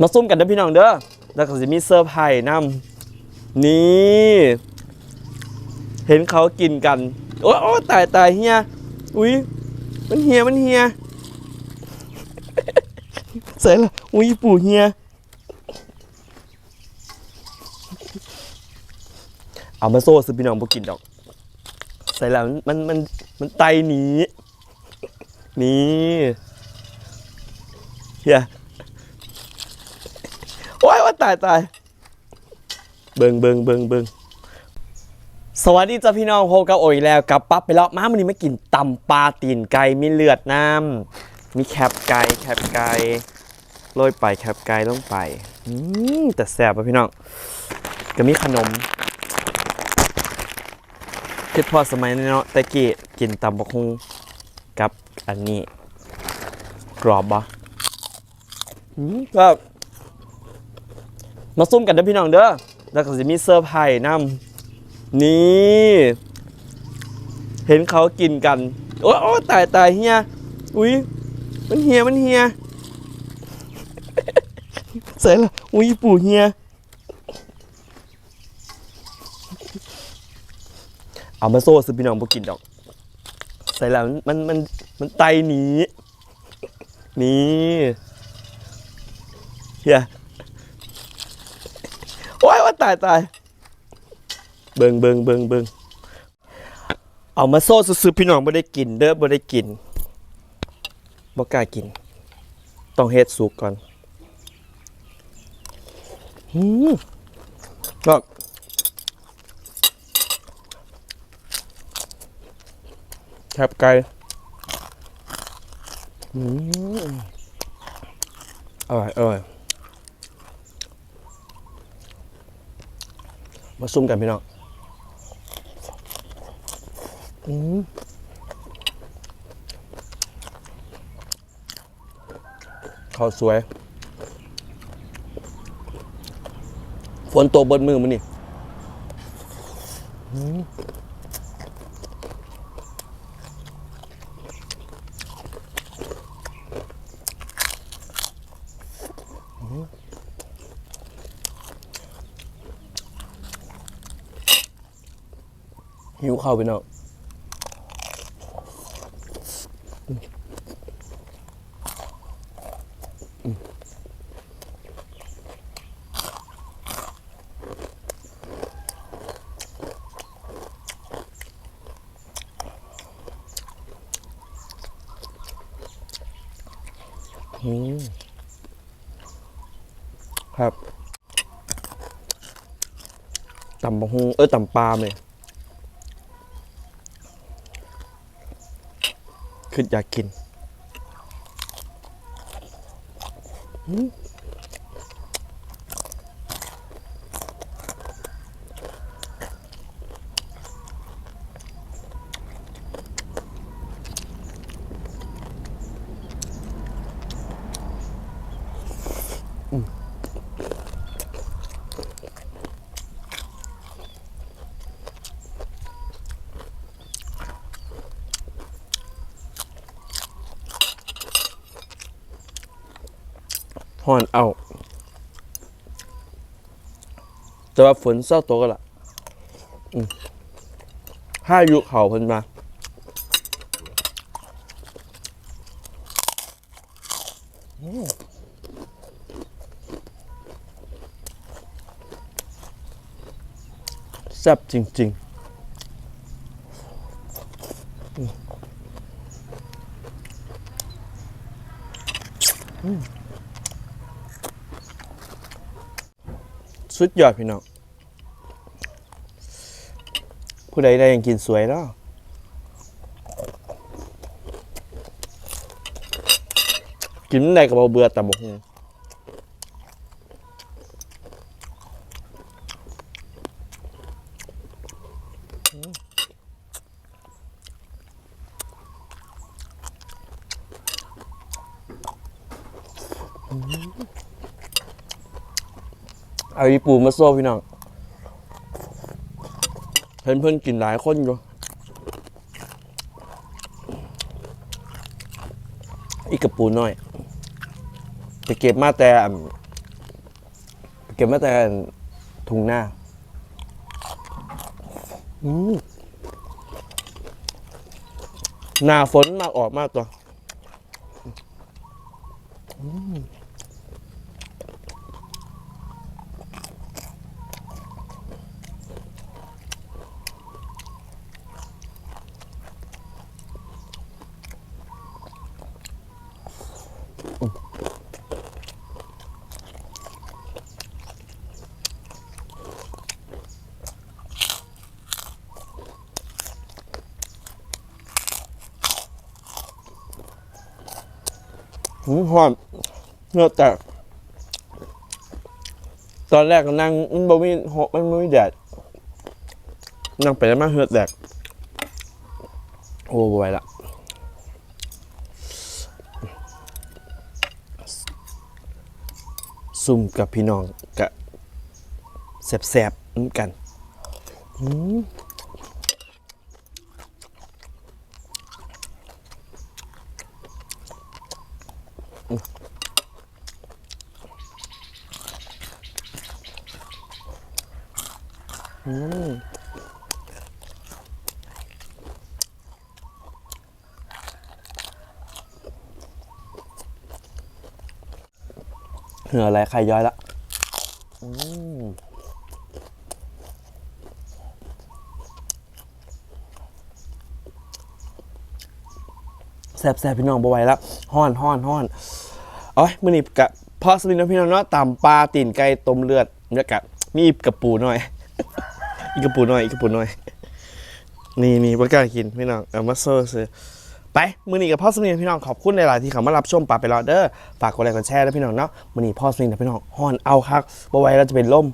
มาซุ่มกันเด้อพี่น้องเด้อแล้วก็จะมีเซอร์ไพรส์นำนี่เห็นเขากินกัน โอ้โอ้ตายตายเฮียอุ้ยมันเฮียมันเฮียใส่ละอุ้ยปู่เฮียเอามาโซ่ซื้อพี่น้องบ่กินดอกใส่แล้วมันมันมันมนไตหนีนี่เฮียโอ้ยว่าตายตายเบิงเบิงเบิงเบิงสวัสดีจ้าพี่น้องพบกับโอยแล้วกับปั๊บไปแล้วมาวันนี้มากินตำปลาตีนไก่มีเลือดน้ำมีแคบไก่แคบไก่โรยไปแคบไก่ลงไปอืมแต่แซ่บป่ะพี่น้องก็มีขนมคิดพอสมัยนั้นเนาะแต่กี้กินตำบักฮุงกับอันนี้ กรอบบ่อืมก็ มาซุ่มกันเด้อพี่น้องเด้อแล้วก็จะมีเซอร์ไพรส์นำนี่เห็นเขากินกัน โอ้โอ้ตายตายเฮียอุ้ยมันเฮียมันเฮียใส่ละอุ้ยปู่เฮียเอามาโซ่ซื้อพี่น้องบ่กินดอกใส่แล้วมันมันมันไตหนีนี่เฮีย ยตายตายเบิงเบิงเบิงเบิงเอามาโซ่ซื้อพี่น้องบ่ได้กิน เด้อบ่ได้กินบ่กล้ากิน ต้องเฮ็ดสุกก่อนอืมก็แคบไก่อืมอร่อยอร่อย มาซุ่มกันพี่น้องอืมข้าวสวย ฝนตกบนมือมันนี่ หิวข้าวไปเนาะครับตำบะฮุงเออตำปลาเลย คืออยากกิน ห่อนเอา แต่ว่าฝนเศร้าตกกันละอืมห้ายุเขาพิ่นมาแซ่บจริงๆอืมอืม สุดยอดพี่น้อง ผู้ใดได้ยังกินสวยแล้วกินได้กับเบื่อแต่บกฮง เอาอีปูมาโซ่พี่น้องเห็นเพื่อนกินหลายคนอยู่อีกกระปูน้อยไปเก็บมาแต่เก็บมาแต่ถุงหน้าอืมหน้าฝนมาออกมากตัว หืมหอมเนื้อแตกตอนแรกก็นั่งมันบ่มีหอมันบ่มีแดดนั่งไปแล้วมาเหือดแตกโอ้บไหวยละซุ่มกับพี่น้องกะแสบๆเหมือนกัน อืม อืมเหงื่ออะไรใครย้อยละอืม แซ่บแซ่บพี่น้องบไหวแล้วห้อนห้อนห้อนเอ้ยมื่อนี้กะพอสมินนะพี่น้องเนาะตำปลาตีนไก่ต้มเลือดแล้วกะมีกระปูหน่อย อีกระปูหน่อยอีกระปูหน่อย นี่นี่ประกล้าศกินพี่น้องเอามาโซ่ซื้อไปมือนี้กับพ่อสมินพี่น้องขอบคุณในหลายที่เขามารับชมปลาไปรอเด้อฝากกดไลค์กดแชร์ด้วยพี่น้องเนาะมือนี้พ่อสมินนะพี่น้องห้อนเอาคักบไวแล้วจะเป็นล่ม